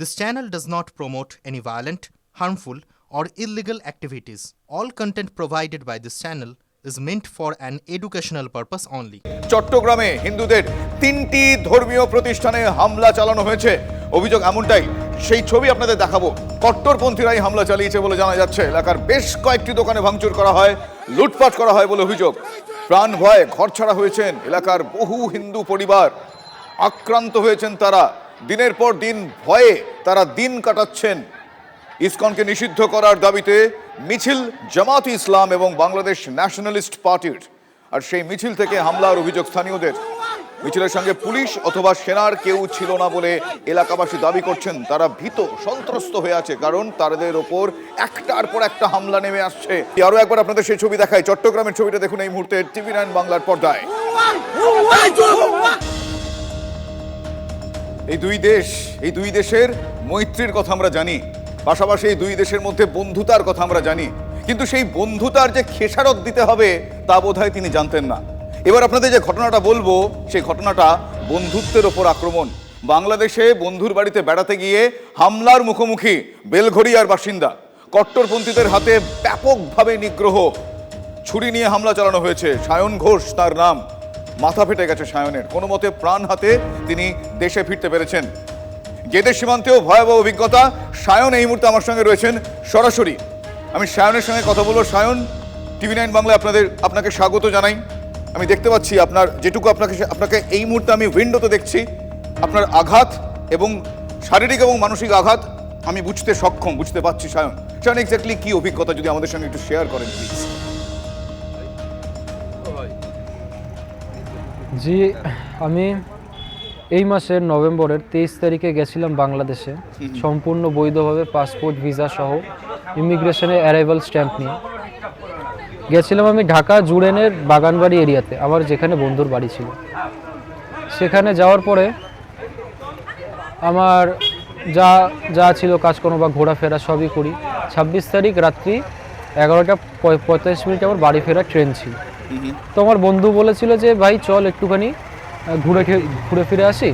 This channel does not promote any violent, harmful, or illegal activities. All content provided by this channel is meant for an educational purpose only. চট্টগ্রামে হিন্দুদের তিনটি ধর্মীয় প্রতিষ্ঠানে হামলা চালানো হয়েছে। অভিযোগ এমনটাই সেই ছবি আপনাদের দেখাবো। কট্টরপন্থীরাই হামলা চালিয়েছে বলে জানা যাচ্ছে। এলাকার বেশ কয়েকটি দোকানে ভাঙচুর করা হয় লুটপাট করা হয় বলে অভিযোগ। প্রাণ ভয়ে ঘর ছাড়া হয়েছেন এলাকার বহু হিন্দু পরিবার। আক্রান্ত হয়েছেন তারা। দিনের পর দিন ভয়ে তারা দিন কাটাচ্ছেন। ইসকনকে নিষিদ্ধ করার দাবিতে মিছিল জামাত ইসলাম এবং বাংলাদেশ ন্যাশনালিস্ট পার্টির। আর সেই মিছিল থেকে হামলার অভিযোগ স্থানীয়দের। মিছিলের সঙ্গে পুলিশ অথবা সেনার কেউ ছিল না বলে এলাকাবাসী দাবি করছেন। তারা ভীত, সন্ত্রস্ত হয়ে আছে কারণ তাদের ওপর একটার পর একটা হামলা নেমে আসছে। আরও একবার আপনাদের সেই ছবি দেখায় চট্টগ্রামের ছবিটা দেখুন এই মুহূর্তে টিভি নাইন বাংলার পর্দায়। এই দুই দেশ, এই দুই দেশের মৈত্রীর কথা আমরা জানি, পাশাপাশি এই দুই দেশের মধ্যে বন্ধুতার কথা আমরা জানি। কিন্তু সেই বন্ধুতার যে খেসারত দিতে হবে, তা বোধহয় তিনি জানতেন না। এবার আপনাদের যে ঘটনাটা বলব, সেই ঘটনাটা বন্ধুত্বের ওপর আক্রমণ। বাংলাদেশে বন্ধুর বাড়িতে বেড়াতে গিয়ে হামলার মুখোমুখি বেলঘড়িয়ার বাসিন্দা। কট্টরপন্থীদের হাতে ব্যাপকভাবে নিগ্রহ। ছুরি নিয়ে হামলা চালানো হয়েছে। সায়ন ঘোষ তার নাম। মাথা ফেটে গেছে সায়নের। কোনো মতে প্রাণ হাতে তিনি দেশে ফিরতে পেরেছেন। গেদের সীমান্তেও ভয়াবহ অভিজ্ঞতা। সায়ন এই মুহূর্তে আমার সঙ্গে রয়েছেন। সরাসরি আমি সায়নের সঙ্গে কথা বলব। সায়ন, টিভি নাইন বাংলায় আপনাদের, আপনাকে স্বাগত জানাই। আমি দেখতে পাচ্ছি আপনার, যেটুকু আপনাকে আপনাকে এই মুহূর্তে আমি উইন্ডোতে দেখছি, আপনার আঘাত এবং শারীরিক এবং মানসিক আঘাত আমি বুঝতে সক্ষম, বুঝতে পারছি সায়ন। সায়ন এক্স্যাক্টলি কী অভিজ্ঞতা যদি আমাদের সঙ্গে একটু শেয়ার করেন প্লিজ জি আমি এই মাসের নভেম্বরের তেইশ তারিখে গেছিলাম বাংলাদেশে। সম্পূর্ণ বৈধভাবে পাসপোর্ট ভিসা সহ ইমিগ্রেশনে অ্যারাইভাল স্ট্যাম্প নিয়ে। গেছিলাম আমি ঢাকা জুড়েনের বাগানবাড়ি এরিয়াতে আমার যেখানে বন্ধুর বাড়ি ছিল। সেখানে যাওয়ার পরে আমার যা যা ছিল কাজকর্ম বা ঘোরাফেরা সবই করি। ছাব্বিশ তারিখ রাত্রি এগারোটা পঁয়- পঁয়তাল্লিশ মিনিট আমার বাড়ি ফেরার ট্রেন ছিল। তো আমার বন্ধু বলেছিল যে ভাই চল একটুখানি ঘুরে ঘুরে ফিরে আসি।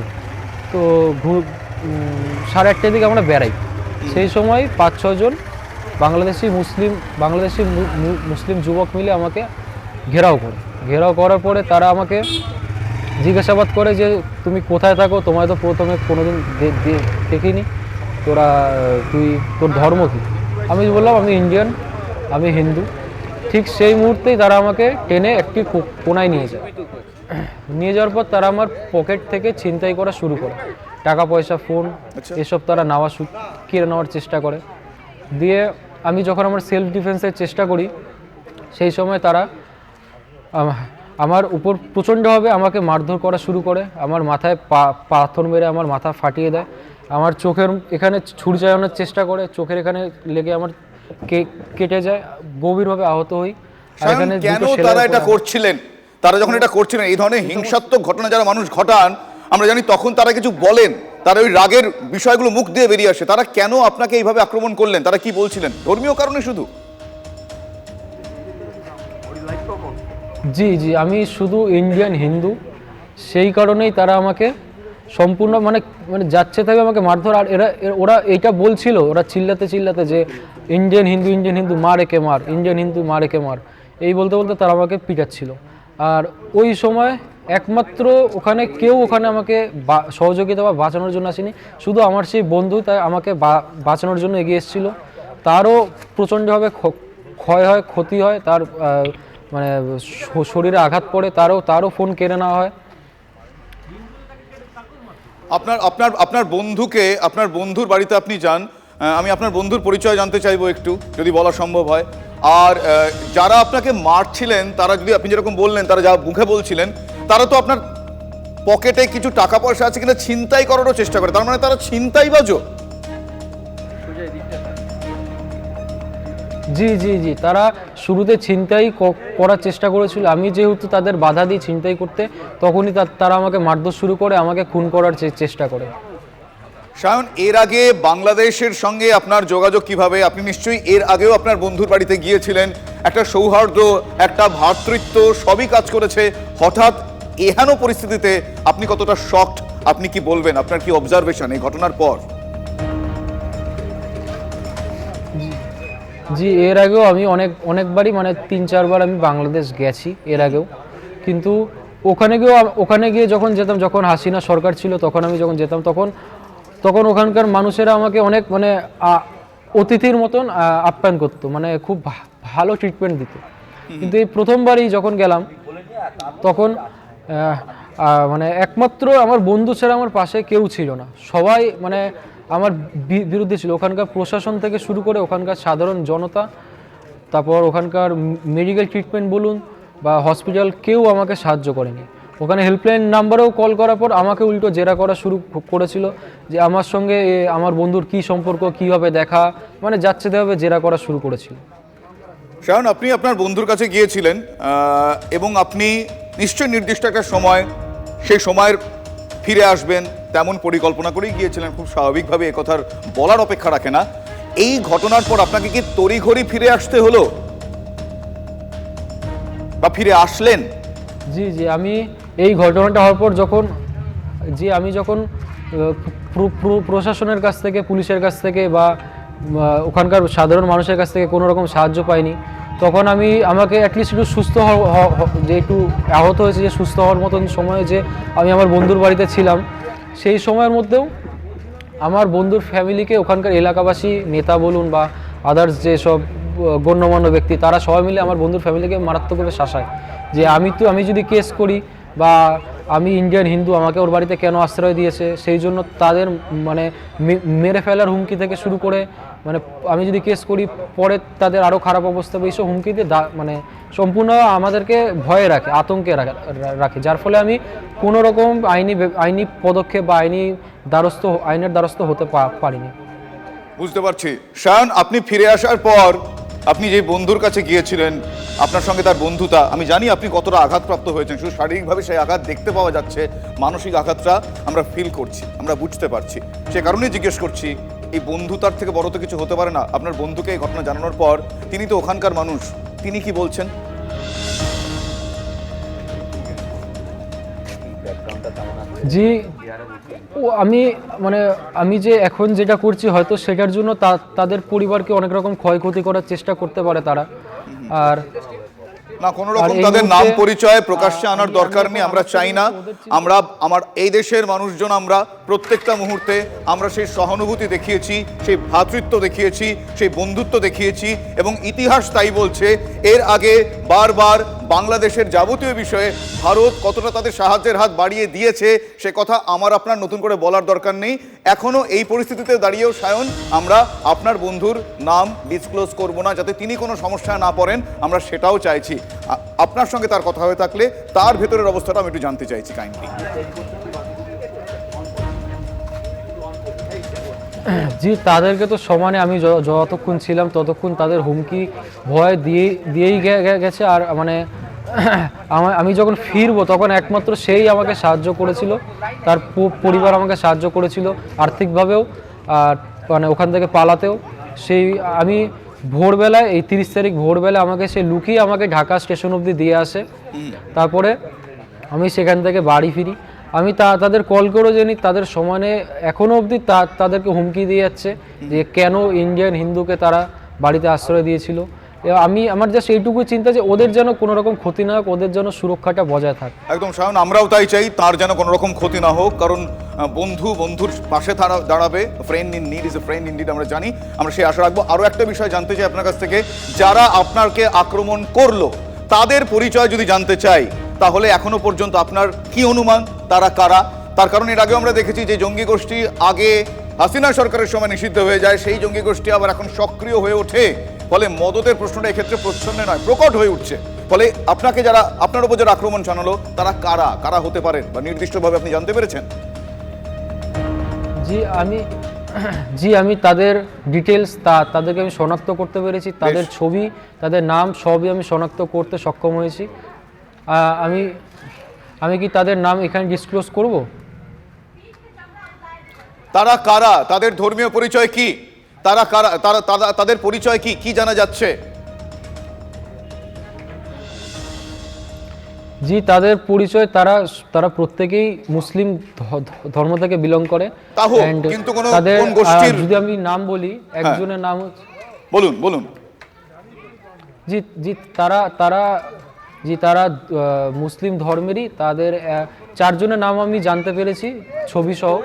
তো সাড়ে আটটার দিকে আমরা বেড়াই। সেই সময় পাঁচ ছজন বাংলাদেশি মুসলিম বাংলাদেশি মুসলিম যুবক মিলে আমাকে ঘেরাও করে। ঘেরাও করার পরে তারা আমাকে জিজ্ঞাসাবাদ করে যে তুমি কোথায় থাকো? তোমায় তো প্রথমে কোনোদিন দেখিনি। তোরা তুই তোর ধর্ম কী? আমি বললাম আমি ইন্ডিয়ান আমি হিন্দু ঠিক সেই মুহূর্তেই তারা আমাকে টেনে একটি কোনায় নিয়ে যায়। নিয়ে যাওয়ার পর তারা আমার পকেট থেকে ছিনতাই করা শুরু করে। টাকা পয়সা ফোন এসব তারা নেওয়া কেড়ে নেওয়ার চেষ্টা করে। দিয়ে আমি যখন আমার সেলফ ডিফেন্সের চেষ্টা করি সেই সময় তারা আমার উপর প্রচণ্ডভাবে আমাকে মারধর করা শুরু করে। আমার মাথায় পা- পাথর মেরে আমার মাথা ফাটিয়ে দেয়। আমার চোখের এখানে ছুরি চালানোর চেষ্টা করে। চোখের এখানে লেগে আমার কেটে যায় গভীরভাবে আহত হই। কেন তারা এটা করছিলেন? তারা যখন এটা করছিলেন এই ধরনের হিংসাত্মক ঘটনা যারা মানুষ ঘটান আমরা জানি তখন তারা কিছু বলেন। তারা ওই রাগের বিষয়গুলো মুখ দিয়ে বেরিয়ে আসে। তারা কেন আপনাকে এইভাবে আক্রমণ করলেন? তারা কি বলছিলেন? ধর্মীয় কারণে শুধু? জি জি আমি শুধু ইন্ডিয়ান হিন্দু। সেই কারণেই তারা আমাকে সম্পূর্ণ মানে মানে যাচ্ছে তাই আমাকে মারধর। আর এরা- ওরা এইটা বলছিল ওরা চিল্লাতে চিল্লাতে যে ইন্ডিয়ান হিন্দু ইন্ডিয়ান হিন্দু মার একে মার, ইন্ডিয়ান হিন্দু মার একে মার, এই বলতে বলতে তারা আমাকে পিটাচ্ছিল। আর ওই সময় একমাত্র ওখানে কেউ ওখানে আমাকে সহযোগিতা বা বাঁচানোর জন্য আসেনি। শুধু আমার সেই বন্ধু তাই আমাকে বাঁচানোর জন্য এগিয়ে এসেছিল। তারও প্রচণ্ডভাবে ক্ষয় হয়, ক্ষতি হয়, তার মানে শরীরে আঘাত পড়ে, তারও তারও ফোন কেড়ে নেওয়া হয়। আপনার আপনার আপনার বন্ধুকে, আপনার বন্ধুর বাড়িতে আপনি যান আমি আপনার বন্ধুর পরিচয় জানতে চাইব একটু, যদি বলা সম্ভব হয়। আর যারা আপনাকে মারছিলেন, তারা যদি আপনি যেরকম বললেন, তারা যা মুখে বলছিলেন, তারা তো আপনার পকেটে কিছু টাকা পয়সা আছে কিনা ছিনতাই করারও চেষ্টা করে। তার মানে তারা ছিনতাই বাজো জি? জি জি তারা শুরুতে ছিনতাই করার চেষ্টা করেছিল। আমি যেহেতু তাদের বাধা দিই ছিনতাই করতে, তখনই তারা আমাকে মারধর শুরু করে, আমাকে খুন করার চেষ্টা করে। সায়ন, এর আগে বাংলাদেশের সঙ্গে আপনার যোগাযোগ কীভাবে? আপনি নিশ্চয়ই এর আগেও আপনার বন্ধুর বাড়িতে গিয়েছিলেন। একটা সৌহার্দ্য, একটা ভ্রাতৃত্ব সবই কাজ করেছে। হঠাৎ এহেন পরিস্থিতিতে আপনি কতটা শখ আপনি কি বলবেন? আপনার কি অবজারভেশন এই ঘটনার পর? জি, এর আগেও আমি অনেক, অনেকবারই মানে তিন, চারবার আমি বাংলাদেশ গেছি এর আগেও। কিন্তু ওখানে গিয়েও ওখানে গিয়ে যখন যেতাম, যখন হাসিনা সরকার ছিল, তখন আমি যখন যেতাম, তখন তখন ওখানকার মানুষেরা আমাকে অনেক মানে অতিথির মতন আপ্যায়ন করতো মানে খুব ভালো ট্রিটমেন্ট দিত। কিন্তু এই প্রথমবারই যখন গেলাম, তখন মানে একমাত্র আমার বন্ধু ছাড়া আমার পাশে কেউ ছিল না। সবাই মানে আমার বিরুদ্ধে ছিল। ওখানকার প্রশাসন থেকে শুরু করে ওখানকার সাধারণ জনতা, তারপর ওখানকার মেডিকেল ট্রিটমেন্ট বলুন বা হসপিটাল কেউ আমাকে সাহায্য করেনি। ওখানে হেল্পলাইন নাম্বারেও কল করার পর আমাকে উল্টো জেরা করা শুরু করেছিল যে আমার সঙ্গে আমার বন্ধুর কী সম্পর্ক কীভাবে দেখা মানে যাচ্ছে তেভাবে জেরা করা শুরু করেছিল। শায়ন আপনি আপনার বন্ধুর কাছে গিয়েছিলেন এবং আপনি নিশ্চয়ই নির্দিষ্ট একটা সময় সেই সময়ের ফিরে আসবেন তেমন পরিকল্পনা করেই গিয়েছিলেন খুব স্বাভাবিকভাবে একথার বলার অপেক্ষা রাখে না। এই ঘটনার পর আপনাকে কি তড়িঘড়ি ফিরে আসতে হলো? বা ফিরে আসলেন? জি জি আমি এই ঘটনাটা হওয়ার পর যখন যে আমি যখন প্রশাসনের কাছ থেকে, পুলিশের কাছ থেকে বা ওখানকার সাধারণ মানুষের কাছ থেকে কোনো রকম সাহায্য পাইনি, তখন আমি আমাকে অ্যাটলিস্ট একটু সুস্থ যে একটু আহত হয়েছে, যে সুস্থ হওয়ার মতন সময়ে যে আমি আমার বন্ধুর বাড়িতে ছিলাম, সেই সময়ের মধ্যেও আমার বন্ধুর ফ্যামিলিকে ওখানকার এলাকাবাসী নেতা বলুন বা আদার্স যে সব গণ্যমান্য ব্যক্তি, তারা সবাই মিলে আমার বন্ধুর ফ্যামিলিকে মারাত্মকভাবে শাসায়। যে আমি তো, আমি যদি কেস করি বা আমি ইন্ডিয়ান হিন্দু আমাকে ওর বাড়িতে কেন আশ্রয় দিয়েছে, সেই জন্য তাদের মানে মেরে ফেলার হুমকি থেকে শুরু করে মানে আমি যদি কেস করি, পরে তাদের আরও খারাপ অবস্থা হবে এইসব হুমকি দিয়ে মানে সম্পূর্ণ আমাদেরকে ভয়ে রাখে, আতঙ্কে রাখে- যার ফলে আমি কোনো রকম আইনি আইনি পদক্ষেপ বা আইনি দ্বারস্থ, আইনের দ্বারস্থ হতে পারিনি। বুঝতে পারছি। শায়ন আপনি ফিরে আসার পর আপনি যে বন্ধুর কাছে গিয়েছিলেন, আপনার সঙ্গে তার বন্ধুতা, আমি জানি আপনি কতটা আঘাতপ্রাপ্ত হয়েছেন, শুধু শারীরিকভাবে সেই আঘাত দেখতে পাওয়া যাচ্ছে, মানসিক আঘাতটা আমরা ফিল করছি, আমরা বুঝতে পারছি। সে কারণেই জিজ্ঞেস করছি, এই বন্ধুতার থেকে বড় তো কিছু হতে পারে না? আপনার বন্ধুকে এই ঘটনা জানানোর পর তিনি তো ওখানকার মানুষ, তিনি কি বলছেন? জি ও আমি মানে আমি যে এখন যেটা করছি হয়তো সেটার জন্য তাদের পরিবারকে অনেক রকম ক্ষয়ক্ষতি করার চেষ্টা করতে পারে তারা। আর না কোনো রকম তাদের নাম পরিচয় প্রকাশ্যে আনার দরকার নেই আমরা চাই না। আমরা আমার এই দেশের মানুষজন আমরা প্রত্যেকটা মুহূর্তে আমরা সেই সহানুভূতি দেখিয়েছি সেই ভ্রাতৃত্ব দেখিয়েছি সেই বন্ধুত্ব দেখিয়েছি এবং ইতিহাস তাই বলছে এর আগে বারবার বাংলাদেশের যাবতীয় বিষয়ে ভারত কতটা তাদের সাহায্যের হাত বাড়িয়ে দিয়েছে, সে কথা আমার আপনার নতুন করে বলার দরকার নেই। এখনও এই পরিস্থিতিতে দাঁড়িয়েও সায়ন, আমরা আপনার বন্ধুর নাম ডিসক্লোজ করব না, যাতে তিনি কোনো সমস্যায় না পড়েন, আমরা সেটাও চাইছি। আপনার সঙ্গে তার কথা হয়ে থাকলে তার ভেতরের অবস্থাটা আমি একটু জানতে চাইছি কাইন্ডলি জি তাদেরকে তো সমানে আমি যতক্ষণ ছিলাম ততক্ষণ তাদের হুমকি ভয় দিয়ে দিয়েই গেছে। আর মানে আমা- আমি যখন ফিরবো তখন একমাত্র সেই আমাকে সাহায্য করেছিল। তার পরিবার আমাকে সাহায্য করেছিল আর্থিকভাবেও আর মানে ওখান থেকে পালাতেও। সেই আমি ভোরবেলায় এই তিরিশ তারিখ ভোরবেলা আমাকে সে লুকিয়ে আমাকে ঢাকা স্টেশন অবধি দিয়ে আসে। তারপরে আমি সেখান থেকে বাড়ি ফিরি। আমি তা, তাদের কল করেও জানি, তাদের সমানে এখনও অবধি তা, তাদেরকে হুমকি দিয়ে যাচ্ছে যে কেন ইন্ডিয়ান হিন্দুকে তারা বাড়িতে আশ্রয় দিয়েছিল। আমি, আমার জাস্ট এইটুকু চিন্তা যে ওদের যেন কোনো রকম ক্ষতি না হোক, ওদের যেন সুরক্ষাটা বজায় থাক। একদম সায়ন আমরাও তাই চাই, তার যেন কোনো রকম ক্ষতি না হোক, কারণ বন্ধু, বন্ধুর পাশে দাঁড়া- দাঁড়াবে friend in need is a friend in আমরা জানি। আমরা সেই আশা রাখব। আরও একটা বিষয় জানতে চাই আপনার কাছ থেকে, যারা আপনাকে আক্রমণ করল, তাদের পরিচয় যদি জানতে চাই তাহলে এখনও পর্যন্ত আপনার কি অনুমান? তারা কারা? তার কারণ এর আগে আমরা দেখেছি যে জঙ্গি গোষ্ঠী আগে হাসিনা সরকারের সময় নিষিদ্ধ হয়ে যায় সেই জঙ্গি গোষ্ঠী আবার এখন সক্রিয় হয়ে ওঠে। ফলে মদতের প্রশ্নটা এক্ষেত্রে প্রচ্ছন্ন নয় প্রকট হয়ে উঠছে। ফলে আপনাকে যারা আপনার উপর যারা আক্রমণ জানালো তারা কারা? কারা হতে পারেন বা নির্দিষ্টভাবে আপনি জানতে পেরেছেন? জি আমি জি আমি তাদের ডিটেলস তা তাদেরকে আমি শনাক্ত করতে পেরেছি। তাদের ছবি তাদের নাম সবই আমি শনাক্ত করতে সক্ষম হয়েছি। আমি আমি কি তাদের নাম এখানে ডিসক্লোজ করব? তারা কারা? তাদের ধর্মীয় পরিচয় কি? তারা কারা? তারা তাদের পরিচয় কি? কি জানা যাচ্ছে? জি তাদের পরিচয় তারা তারা প্রত্যেকেই মুসলিম ধর্ম থেকে বিলং করে। কিন্তু কোনো- কোন গোষ্ঠীর- যদি আমি নাম বলি একজনের নাম বলুন বলুন। জি জি তারা তারা জি তারা মুসলিম ধর্মেরই তাদের চারজনের নাম আমি জানতে পেরেছি ছবি সহ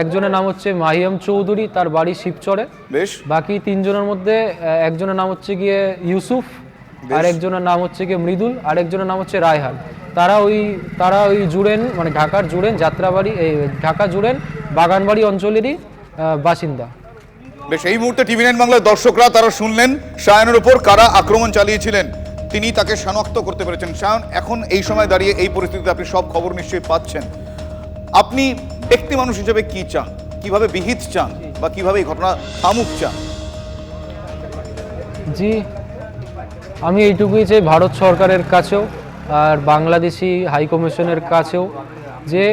একজনের নাম হচ্ছে মাহিয়াম চৌধুরী তার বাড়ি শিবচরে। বেশ। বাকি তিনজনের মধ্যে একজনের নাম হচ্ছে গিয়ে ইউসুফ আর একজনের নাম হচ্ছে গিয়ে মৃদুল আর একজনের নাম হচ্ছে রায়হান। তারা ওই তারা ওই জুড়েন মানে ঢাকার জুড়েন যাত্রাবাড়ি এই ঢাকা জুড়েন বাগানবাড়ি অঞ্চলেরই বাসিন্দা। বেশ এই মুহূর্তে টিভি নাইন বাংলার দর্শকরা তারা শুনলেন সায়নের উপর কারা আক্রমণ চালিয়েছিলেন। তিনি তাকে শনাক্ত করতে পেরেছেন। সায়ন এখন এই সময় দাঁড়িয়ে এই পরিস্থিতিতে আপনি সব খবর নিশ্চয়ই পাচ্ছেন। আপনি ব্যক্তি মানুষ হিসেবে কি চান? কীভাবে বিহিত চান? বা কীভাবে এই ঘটনা থামুক চান? জি, আমি এইটুকুই চাই ভারত সরকারের কাছেও আর বাংলাদেশি হাই কমিশনের কাছেও যে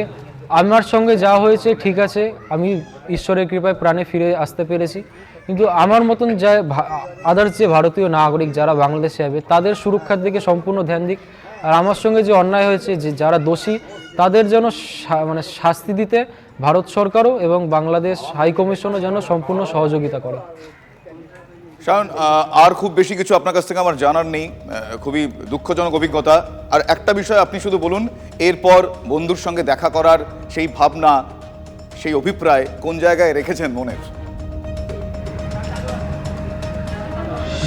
আমার সঙ্গে যা হয়েছে ঠিক আছে, আমি ঈশ্বরের কৃপায় প্রাণে ফিরে আসতে পেরেছি। কিন্তু আমার মতন যা আদার্স যে ভারতীয় নাগরিক যারা বাংলাদেশে যাবে তাদের সুরক্ষার দিকে সম্পূর্ণ ধ্যান দিক। আর আমার সঙ্গে যে অন্যায় হয়েছে, যে যারা দোষী, তাদের যেন মানে শাস্তি দিতে ভারত সরকারও এবং বাংলাদেশ হাই কমিশনও যেন সম্পূর্ণ সহযোগিতা করে। কারণ আর খুব বেশি কিছু আপনার কাছ থেকে আমার জানার নেই খুবই দুঃখজনক অভিজ্ঞতা। আর একটা বিষয় আপনি শুধু বলুন, এরপর বন্ধুর সঙ্গে দেখা করার সেই ভাবনা, সেই অভিপ্রায় কোন জায়গায় রেখেছেন মনের?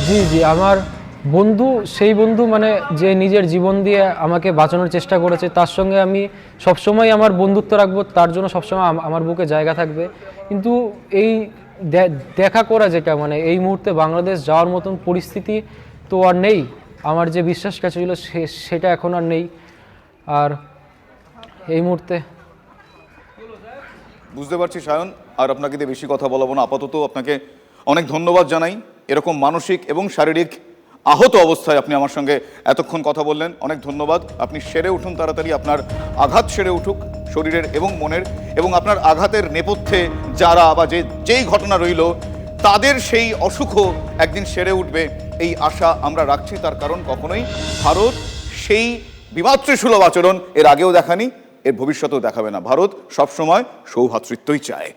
জি জি, আমার বন্ধু, সেই বন্ধু মানে যে নিজের জীবন দিয়ে আমাকে বাঁচানোর চেষ্টা করেছে, তার সঙ্গে আমি সবসময় আমার বন্ধুত্ব রাখব, তার জন্য সবসময় আম- আমার বুকে জায়গা থাকবে। কিন্তু এই দেখা করা যেটা মানে এই মুহূর্তে বাংলাদেশ যাওয়ার মতন পরিস্থিতি তো আর নেই। আমার যে বিশ্বাস কাছে ছিল সেটা এখন আর নেই। আর এই মুহূর্তে বুঝতে পারছি, সায়ন। আর আপনাকে দিয়ে বেশি কথা বলাবো না, আপাতত আপনাকে অনেক ধন্যবাদ জানাই। এরকম মানসিক এবং শারীরিক আহত অবস্থায় আপনি আমার সঙ্গে এতক্ষণ কথা বললেন। অনেক ধন্যবাদ। আপনি সেরে উঠুন তাড়াতাড়ি, আপনার আঘাত সেরে উঠুক শরীরের এবং মনের এবং আপনার আঘাতের নেপথ্যে যারা বা যে, যেই ঘটনা রইল, তাদের সেই অসুখও একদিন সেরে উঠবে। এই আশা আমরা রাখছি, তার কারণ কখনোই ভারত সেই বিমাতৃসুলভ আচরণ এর আগেও দেখানি, এর ভবিষ্যতেও দেখাবে না। ভারত সবসময় সৌভাতৃত্বই চায়।